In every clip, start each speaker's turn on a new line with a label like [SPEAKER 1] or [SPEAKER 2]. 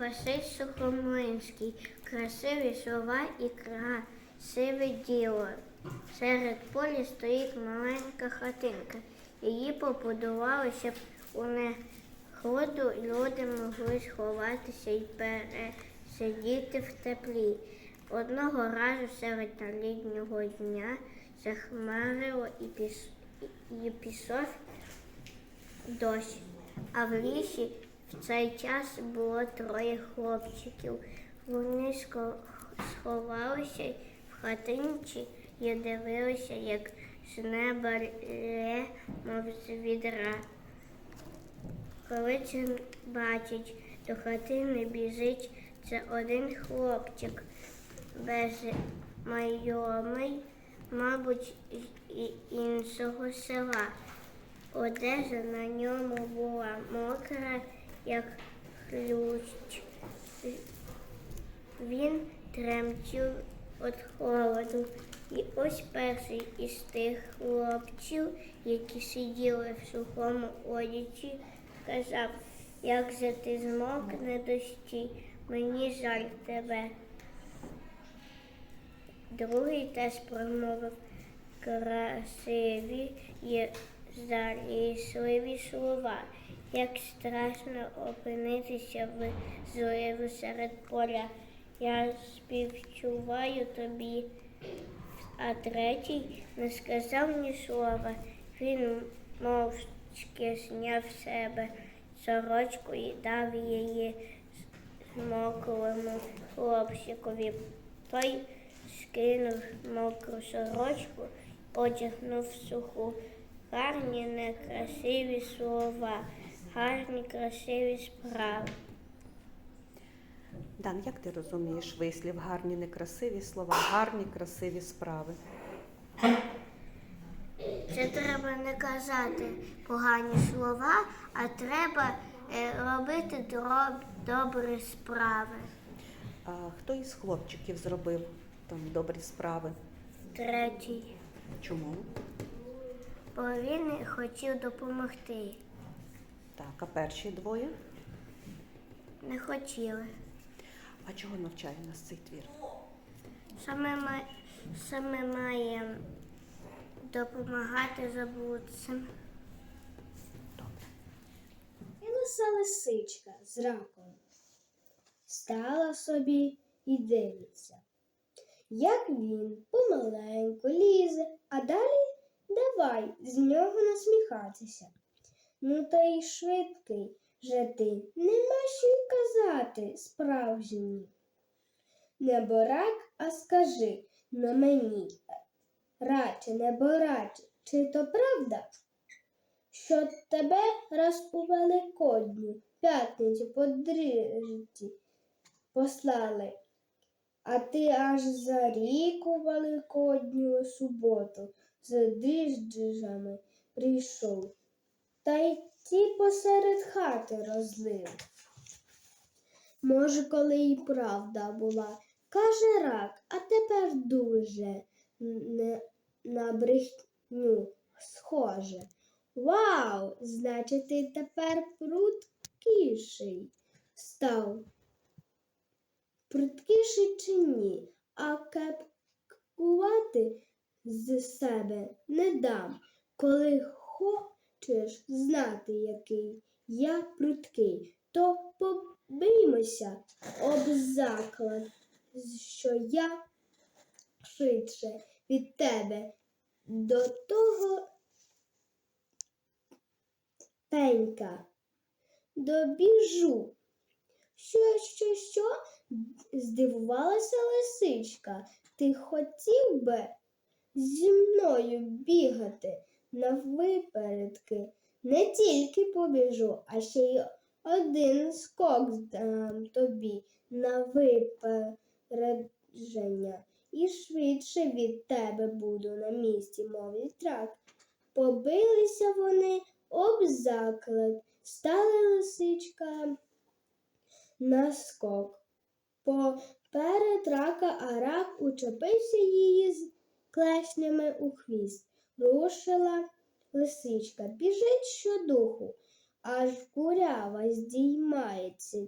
[SPEAKER 1] Василь Сухомлинський. Красиві слова і красиве діло. Серед поля стоїть маленька хатинка. Її побудували, щоб у негоду люди могли сховатися і пересидіти в теплі. Одного разу серед літнього дня захмарило і, піс... і пішов дощ. А в лісі в цей час було троє хлопчиків. Вони сховалися в хатинці і дивилися, як з неба лє, мов з відра. Коли це бачить, до хатини біжить це один хлопчик безмайомий, мабуть, з іншого села. Одежа на ньому була мокра, як ключ. Він тремтів від холоду. І ось перший із тих хлопців, які сиділи в сухому одязі, сказав, як же ти змокне дощі, мені жаль тебе. Другий теж промовив красиві і залісливі слова. Як страшно опинитися в зливу серед поля. Я співчуваю тобі. А третій не сказав ні слова. Він мовчки зняв себе сорочку і дав її змокрому хлопчикові. Той скинув мокру сорочку, одягнув суху. Гарні некрасиві слова, гарні красиві справи.
[SPEAKER 2] Дан, як ти розумієш вислів гарні некрасиві слова, гарні красиві справи?
[SPEAKER 1] Це треба не казати погані слова, а треба е, робити добрі справи.
[SPEAKER 2] А хто із хлопчиків зробив там добрі справи?
[SPEAKER 1] Третій,
[SPEAKER 2] Чому?
[SPEAKER 1] бо він хотів допомогти.
[SPEAKER 2] Так, а перші двоє?
[SPEAKER 1] Не хотіли.
[SPEAKER 2] А чого навчає нас цей твір?
[SPEAKER 1] Саме, саме має допомагати заблудцям.
[SPEAKER 2] Добре.
[SPEAKER 3] І Лиса лисичка з раком. Стала собі і дивиться, як він помаленьку лізе, а далі давай з нього насміхатися. Ну та й швидкий же ти, нема що й казати справжній. Не борак, а скажи на мені, радше не бораче, чи то правда? що тебе раз у Великодню п'ятницю по дріжці послали, а ти аж за рік у Великодню суботу з дріжджами прийшов, та й ті посеред хати розлив. Може, коли і правда була, каже рак, а тепер дуже не на брехню схоже. Вау! Значить, ти тепер пруткіший став. Пруткіший чи ні, а кепкувати з себе не дам, коли хочеш знати, який я пруткий, то побиймося об заклад, що я швидше від тебе до того Пенька, добіжу. Що, що, що? здивувалася лисичка. Ти хотів би зі мною бігати на випередки? Не тільки побіжу, а ще й один скок дам тобі на випередження. І швидше від тебе буду на місці, мов вітрак. Побилися вони об заклад, стала лисичка на скок. Поперед рака, а рак учепився її з клешнями у хвіст. Рушила лисичка, біжить щодуху, аж курява здіймається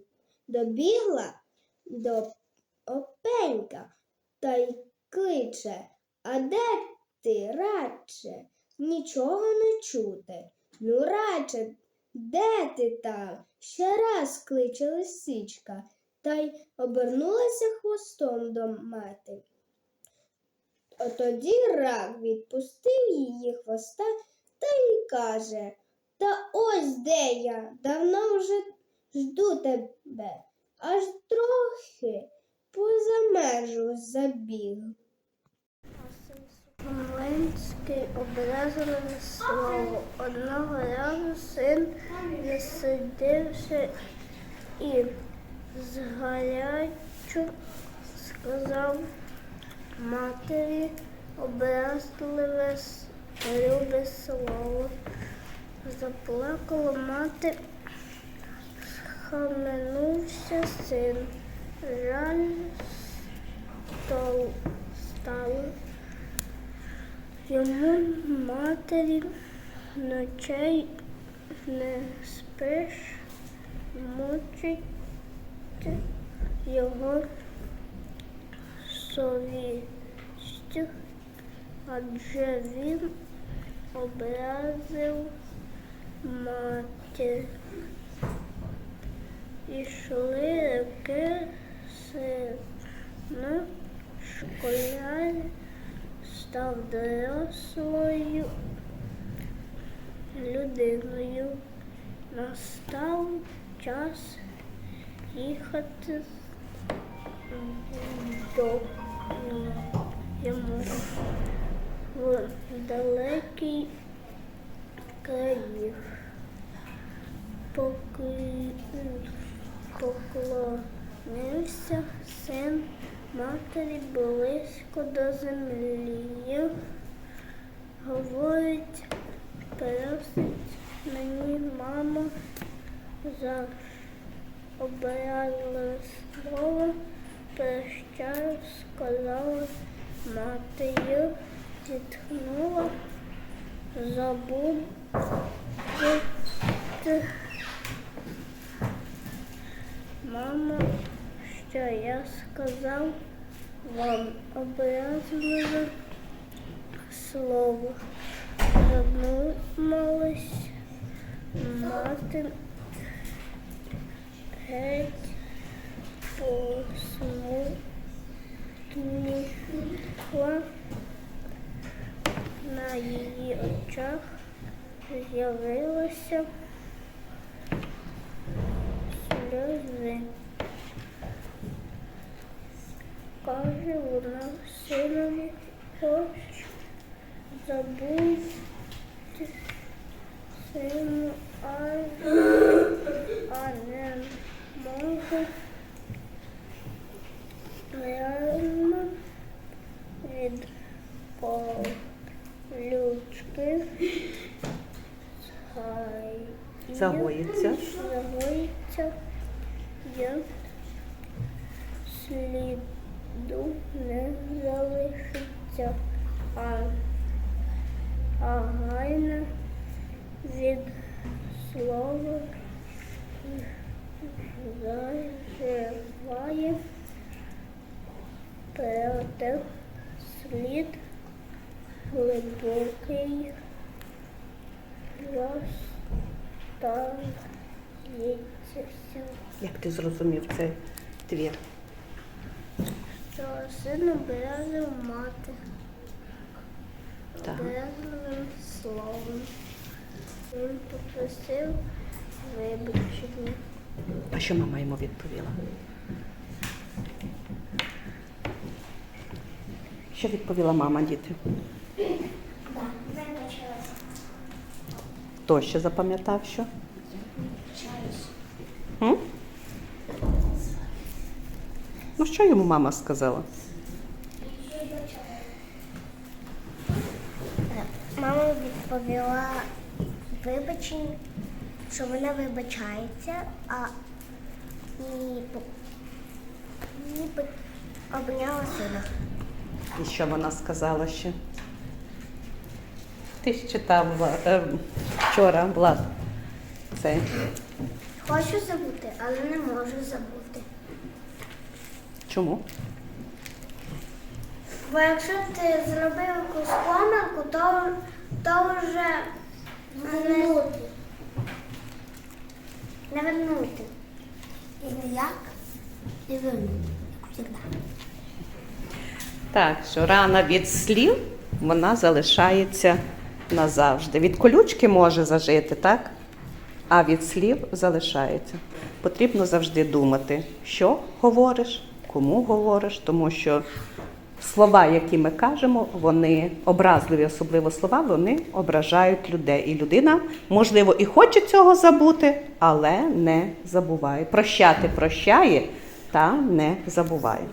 [SPEAKER 3] добігла до опенька та й кличе, а де ти, радше? Нічого не чути. Ну, радше, де ти там? Ще раз кличе лисичка, та й обернулася хвостом до мати. Отоді рак відпустив її хвоста та й каже, та ось де я, давно вже жду тебе, аж трохи поза межу забіг.
[SPEAKER 1] Млинський образливе слово. Одного разу син засидився і згарячу сказав матері образливе любе слово. Заплакала мати, схаменувся син. Жаль стал- стало. Йому матері ночей не спиш, мучить його совістю, адже він образив матір. Ішли роки сина, школяр став дорослою людиною. Настав час їхати до йому в далекий країв. Поклонився син матері близько до землі. Говорить, просить мені мама за образливе слово. Прощаю, сказала матері, зітхнула, забудьте Мамо, що я сказав вам образливе слово. Задумалась мати геть посмутніла. На її очах з'явилося сльози. Каже вона синові, хоч забудьте сину, а не можу реально від колючки згай-
[SPEAKER 2] Загоїться.
[SPEAKER 1] загоїться, я сліду не залишиться, а, а гайна від слова заживає, проте слід глибокий розтається.
[SPEAKER 2] Як ти зрозумів цей твір?
[SPEAKER 1] Що син образив мати
[SPEAKER 2] Так.
[SPEAKER 1] образливим словом. Він попросив вибачення.
[SPEAKER 2] А що мама йому відповіла? Що відповіла мама, діти? Хто ще запам'ятав що? М? Ну, що йому мама сказала?
[SPEAKER 1] Мама відповіла вибачення, що вона вибачається, а і, ніби обняла сина.
[SPEAKER 2] І що вона сказала ще? Ти ж читав е, вчора, Влад. Це
[SPEAKER 1] Хочу забути, але не можу забути.
[SPEAKER 2] Чому?
[SPEAKER 1] Бо якщо ти зробив якусь помилку, то, то вже не, не вернути. І ніяк не вернути.
[SPEAKER 2] Так, що рана від слів вона залишається назавжди. Від колючки може зажити, так? А від слів залишається. Потрібно завжди думати, що говориш, кому говориш, тому що слова, які ми кажемо, вони образливі, особливо слова, вони ображають людей. І людина, можливо, і хоче цього забути, але не забуває. Прощати прощає та не забуває.